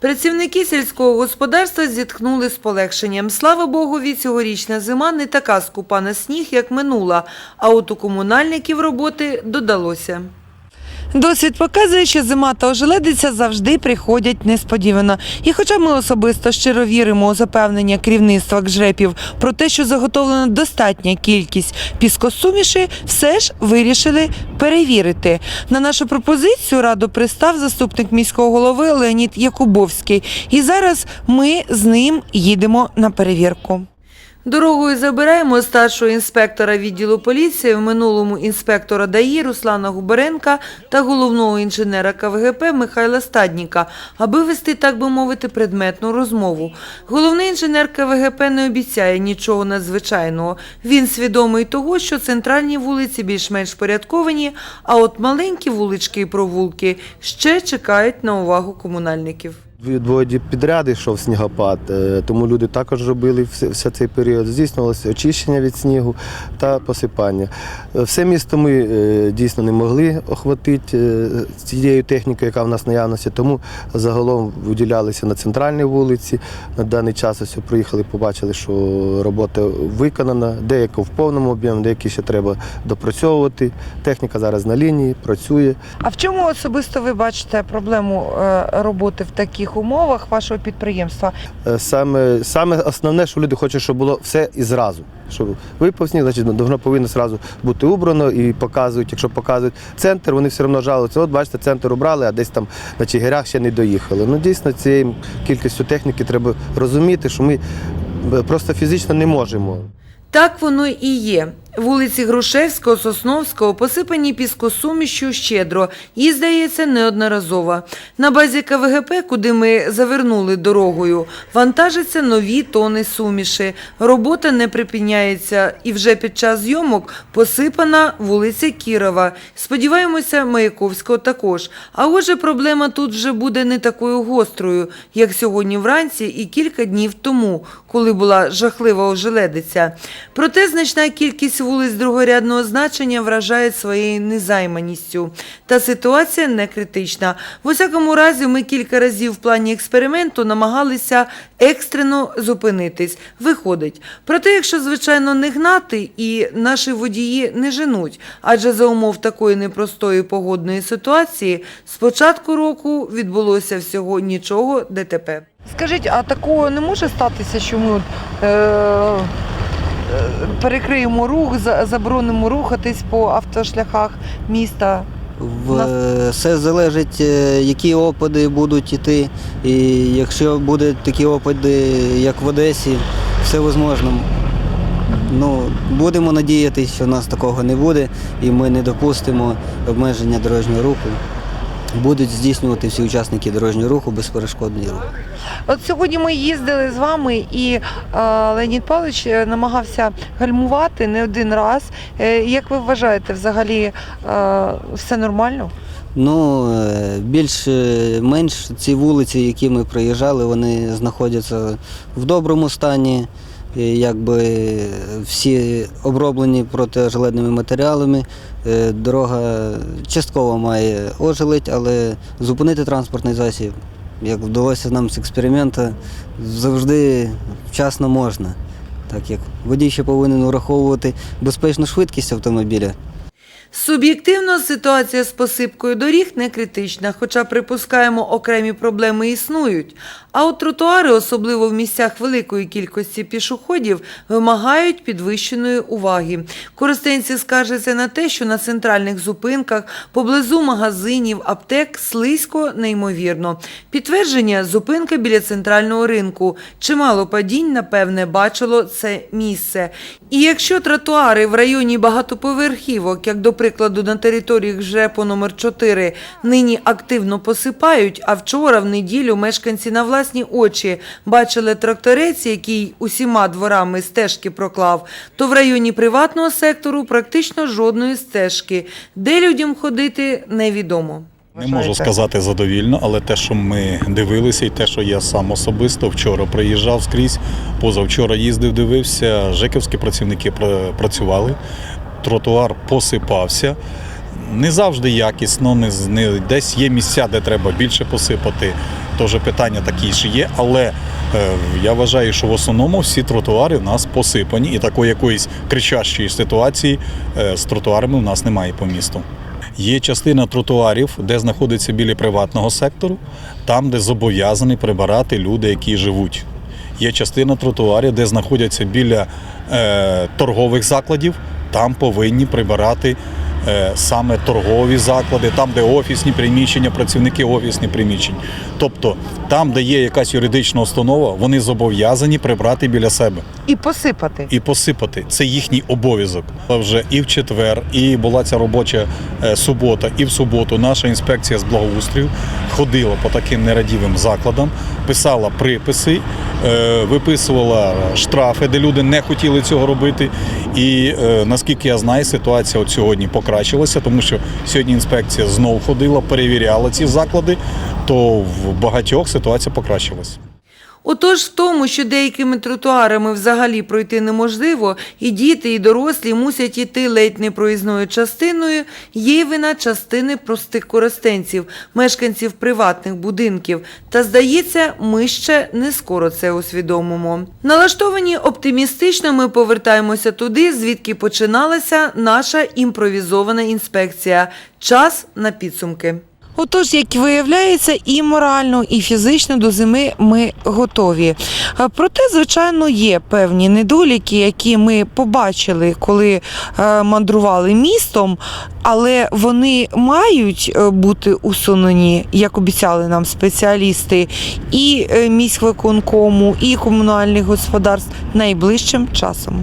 Працівники сільського господарства зітхнули з полегшенням. Слава Богові, цьогорічна зима не така скупа на сніг, як минула, а от у комунальників роботи додалося. Досвід показує, що зима та ожеледиця завжди приходять несподівано. І хоча ми особисто щиро віримо у запевнення керівництва КЖРЕПів про те, що заготовлена достатня кількість піскосуміші, все ж вирішили перевірити. На нашу пропозицію раду пристав заступник міського голови Леонід Якубовський. І зараз ми з ним їдемо на перевірку. Дорогою забираємо старшого інспектора відділу поліції, в минулому інспектора ДАІ Руслана Губаренка та головного інженера КВГП Михайла Стадніка, аби вести, так би мовити, предметну розмову. Головний інженер КВГП не обіцяє нічого надзвичайного. Він свідомий того, що центральні вулиці більш-менш порядковані, а от маленькі вулички і провулки ще чекають на увагу комунальників. Двоє підряд йшов снігопад, е, тому люди також робили все, цей період. Здійснювалося очищення від снігу та посипання. Е, Все місто ми е, дійсно не могли охватити цією технікою, яка в нас наявності, тому загалом виділялися на центральній вулиці. На даний час ось приїхали, побачили, що робота виконана, деяка в повному об'ємі, деякі ще треба допрацьовувати. Техніка зараз на лінії, працює. А в чому особисто ви бачите проблему роботи в таких умовах вашого підприємства? Е, Саме, саме основне, що люди хочуть, щоб було все і зразу. Щоб випав сніг, значить воно повинно зразу бути убрано і показують. Якщо показують центр, вони все одно жалуються. От бачите, центр убрали, а десь там на Чигирях ще не доїхали. Ну дійсно цією кількістю техніки треба розуміти, що ми е, просто фізично не можемо. Так воно і є. Вулиці Грушевського, Сосновського посипані піскосумішю щедро і, здається, неодноразово. На базі КВГП, куди ми завернули дорогою, вантажаться нові тони суміші. Робота не припиняється і вже під час зйомок посипана вулиця Кірова. Сподіваємося, Маяковського також. А отже, проблема тут вже буде не такою гострою, як сьогодні вранці і кілька днів тому, коли була жахлива ожеледиця. Проте значна кількість вулиць другорядного значення вражає своєю незайманістю. Та ситуація не критична. В усякому разі, ми кілька разів в плані експерименту намагалися екстрено зупинитись. Виходить. Проте, якщо, звичайно, не гнати і наші водії не женуть, адже за умов такої непростої погодної ситуації з початку року відбулося всього нічого ДТП. Скажіть, а такого не може статися, що ми е, перекриємо рух, заборонимо рухатись по автошляхах міста? В- Все залежить, е, які опади будуть йти. І якщо будуть такі опади, як в Одесі, все можливо. Ну, будемо надіятися, що в нас такого не буде, і ми не допустимо обмеження дорожнього руху. Будуть здійснювати всі учасники дорожнього руху безперешкодний рух. От сьогодні ми їздили з вами, і е, Леонід Павлович е, намагався гальмувати не один раз. Е, як ви вважаєте, взагалі е, все нормально? Ну, більш-менш ці вулиці, які ми проїжджали, вони знаходяться в доброму стані. Якби всі оброблені протижеледними матеріалами. Е, Дорога частково має ожеледь, але зупинити транспортний засіб, як вдалося нам з експерименту, завжди вчасно можна. Так як водій ще повинен враховувати безпечну швидкість автомобіля. Суб'єктивно ситуація з посипкою доріг не критична, хоча припускаємо, окремі проблеми існують. А от тротуари, особливо в місцях великої кількості пішоходів, вимагають підвищеної уваги. Користенці скаржаться на те, що на центральних зупинках, поблизу магазинів, аптек слизько неймовірно. Підтвердження зупинка біля центрального ринку. Чимало падінь, напевне, бачило це місце. І якщо тротуари в районі багатоповерхівок, як до прикладу на території ЖЕПу номер 4 нині активно посипають, а вчора в неділю мешканці на власні очі бачили тракторець, який усіма дворами стежки проклав, то в районі приватного сектору практично жодної стежки. Де людям ходити, невідомо. Не можу сказати задовільно, але те, що ми дивилися, і те, що я сам особисто вчора приїжджав скрізь, позавчора їздив, дивився, жеківські працівники працювали, тротуар посипався. Не завжди якісно, не, не, десь є місця, де треба більше посипати. то вже питання такі ж є, але е, я вважаю, що в основному всі тротуари в нас посипані, і такої якоїсь кричащої ситуації е, з тротуарами в нас немає по місту. Є частина тротуарів, де знаходиться біля приватного сектору, там, де зобов'язані прибирати люди, які живуть. Є частина тротуарів, де знаходяться біля е, торгових закладів, там повинні прибирати е, саме торгові заклади, там, де офісні приміщення, працівники офісних приміщень. Тобто там, де є якась юридична установа, вони зобов'язані прибрати біля себе І посипати. і посипати. Це їхній обов'язок. Вже і в четвер, і була ця робоча е, субота, і в суботу наша інспекція з благоустрою ходила по таким нерадівим закладам, писала приписи, виписувала штрафи, де люди не хотіли цього робити. І е, наскільки я знаю, ситуація от сьогодні покращилася, тому що сьогодні інспекція знов ходила, перевіряла ці заклади, то в багатьох ситуація покращилась. Отож, в тому, що деякими тротуарами взагалі пройти неможливо, і діти, і дорослі мусять іти ледь не проїзною частиною, є вина частини простих користенців, мешканців приватних будинків. Та, здається, ми ще не скоро це усвідомимо. Налаштовані оптимістично ми повертаємося туди, звідки починалася наша імпровізована інспекція. Час на підсумки. Отож, як виявляється, і морально, і фізично до зими ми готові. Проте, звичайно, є певні недоліки, які ми побачили, коли е, мандрували містом, але вони мають е, бути усунені, як обіцяли нам спеціалісти, і е, міськвиконкому, і комунальних господарств найближчим часом.